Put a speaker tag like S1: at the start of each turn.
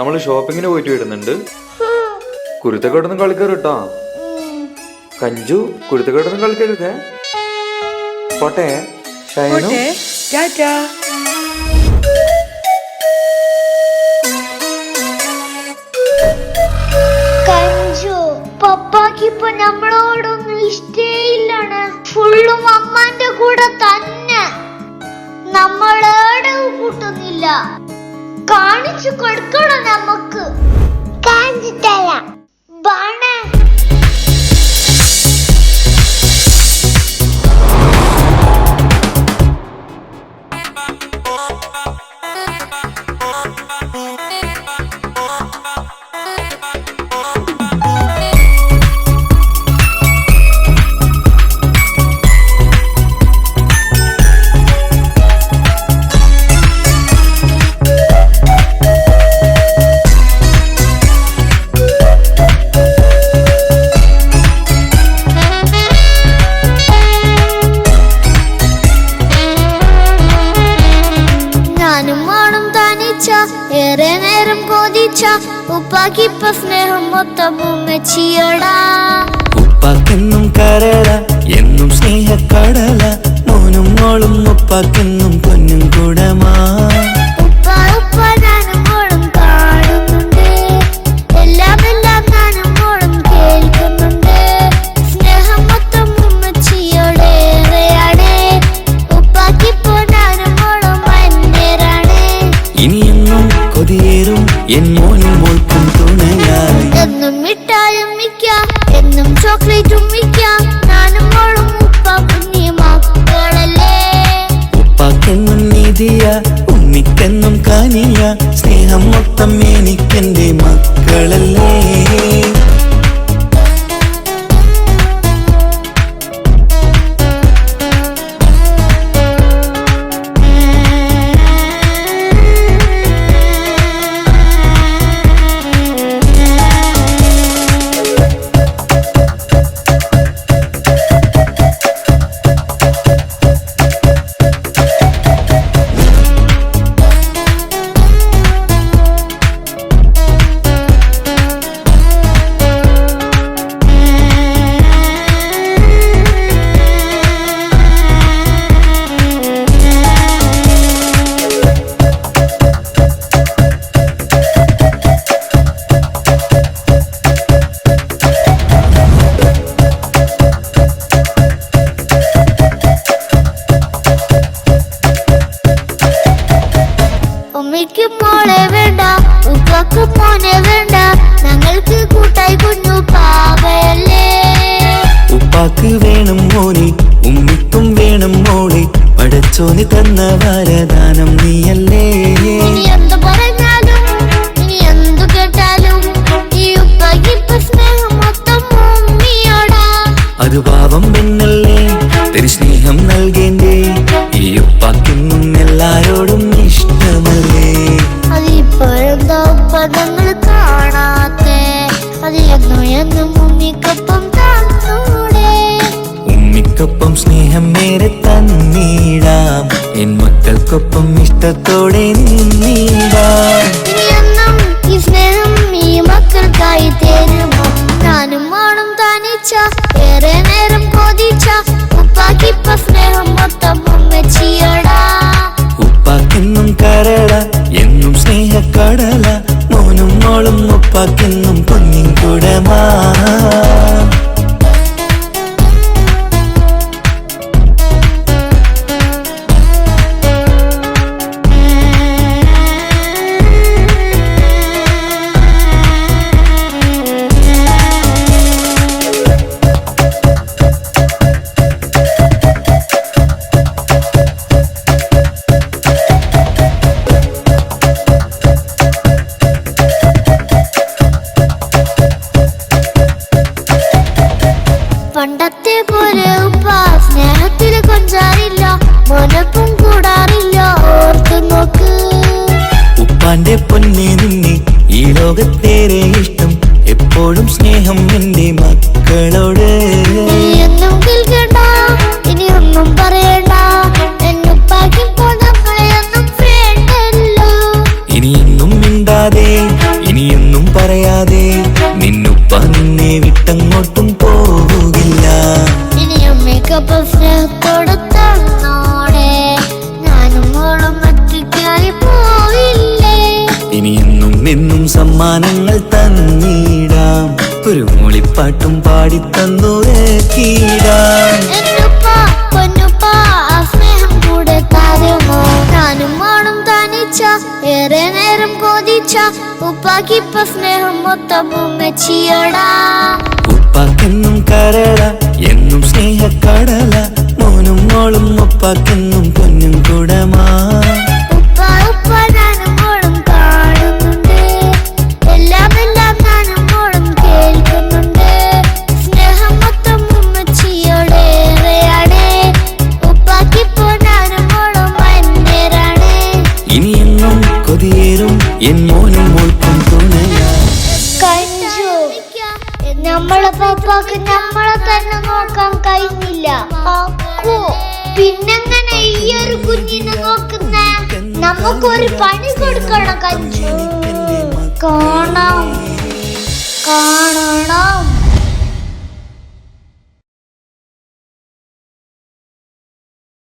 S1: നമ്മൾ ഷോപ്പിങ്ങിന് പോയിട്ട് വരുന്നുണ്ട്. കുരുത്തക്കേടൊന്നും കേട്ടോ. കഞ്ചു കുരുത്തക്കേടൊന്നും കളിക്കരുതേ. പോട്ടെ ഷൈനു.
S2: ടാറ്റാ.
S3: ഏറെ നേരം കൊതിച്ച ഉപ്പാക്കിപ്പ സ്നേഹം മൊത്തം വെച്ചിയടാ.
S4: ഉപ്പാക്കെന്നും കരള എന്നും സ്നേഹക്കടല മോനും മോളും ഉപ്പാക്കെന്നും എൻ മോനും മോൾക്കും
S3: എന്നും മിഠായും ഉമ്മയ്ക്ക് മോളെ വേണ്ട. ഉപ്പക്ക് മോനെ വേണ്ട. ഞങ്ങൾക്ക് കൂട്ടായി കുഞ്ഞു പാവയല്ലേ.
S4: ഉപ്പാക്ക് വേണം മോനെ ഉമ്മിക്കും വേണം മോളെ. പടച്ചോനി തന്ന വരദാനം നീയല്ലേ. അത് പാവം പെണ്ണല്ലേ തരി സ്നേഹം നൽകേണ്ടേ. ഈ ഉപ്പാക്കെന്നും
S3: ഉമ്മിക്കൊപ്പം തന്നൂടെ.
S4: ഉമ്മിക്കൊപ്പം സ്നേഹം നേരെ തന്നീടാം. എൻ മക്കൾക്കൊപ്പം ഇഷ്ടത്തോടെ നിന്നീടാം.
S3: ഈ സ്നേഹം ഈ മക്കൾക്കായി തരുമോ? ഞാനും മോളും താനിച്ച പണ്ടത്തെ പോലെ ഉപ്പ സ്നേഹത്തിൽ കൊഞ്ചാറില്ല മുനപ്പും കൂടാറില്ല. ഓർത്തു നോക്ക്.
S4: ഉപ്പാന്റെ പൊന്നെ നിന്നെ ഈ ലോകത്തേറെ ഇഷ്ടം എപ്പോഴും
S3: തരുമോ ഞാനും മോളും തനിച്ച ഏറെ നേരം കൊതിച്ച ഉപ്പാക്കിപ്പ സ്നേഹം മൊത്തം ഉമ്മച്ചിയടാ
S4: ഉപ്പാക്കെന്നും കരട എന്നും സ്നേഹക്കടല മോനും മോളും ഉപ്പാക്കെന്നും മോനും മോൾക്കും
S3: നമ്മളെ പാപ്പാക്ക് നമ്മളെ തന്നെ നോക്കാൻ കഴിഞ്ഞില്ല. പിന്നെങ്ങനെ ഈ ഒരു കുഞ്ഞിനെ നോക്കുന്ന? നമുക്കൊരു പണി കൊടുക്കണം കഞ്ചു. കാണാം. കാണാം